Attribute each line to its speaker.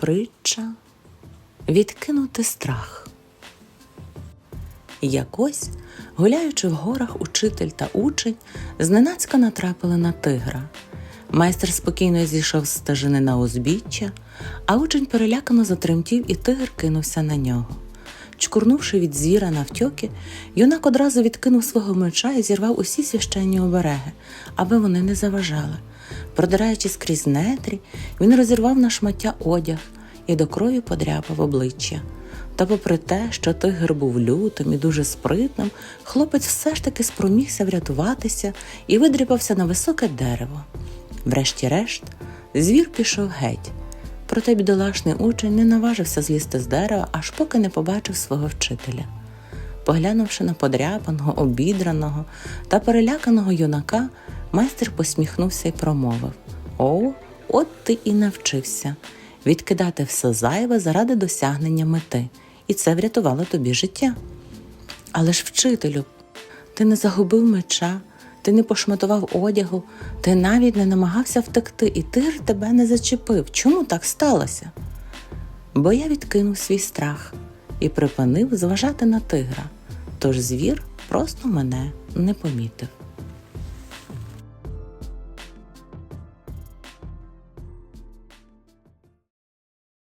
Speaker 1: Притча відкинути страх. Якось, гуляючи в горах, учитель та учень зненацька натрапили на тигра. Майстер спокійно зійшов з стежини на узбіччя, а учень перелякано затремтів, і тигр кинувся на нього. Чкурнувши від звіра навтьоки, юнак одразу відкинув свого меча і зірвав усі священні обереги, аби вони не заважали. Продираючись крізь нетрі, він розірвав на шмаття одяг і до крові подряпав обличчя. Та, попри те, що тигр був лютим і дуже спритним, хлопець все ж таки спромігся врятуватися і видріпався на високе дерево. Врешті-решт, звір пішов геть. Проте бідолашний учень не наважився злізти з дерева, аж поки не побачив свого вчителя. Поглянувши на подряпаного, обідраного та переляканого юнака, майстер посміхнувся і промовив: О, от ти і навчився відкидати все зайве заради досягнення мети, і це врятувало тобі життя. Але ж, вчителю, ти не загубив меча, ти не пошматував одягу, ти навіть не намагався втекти, і тигр тебе не зачепив. Чому так сталося? Бо я відкинув свій страх і припинив зважати на тигра, тож звір просто мене не помітив.